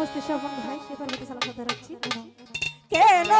উপস্থিত শ্রবণ ভাই সে পর্বতে সালাম ধরাচ্ছি কেন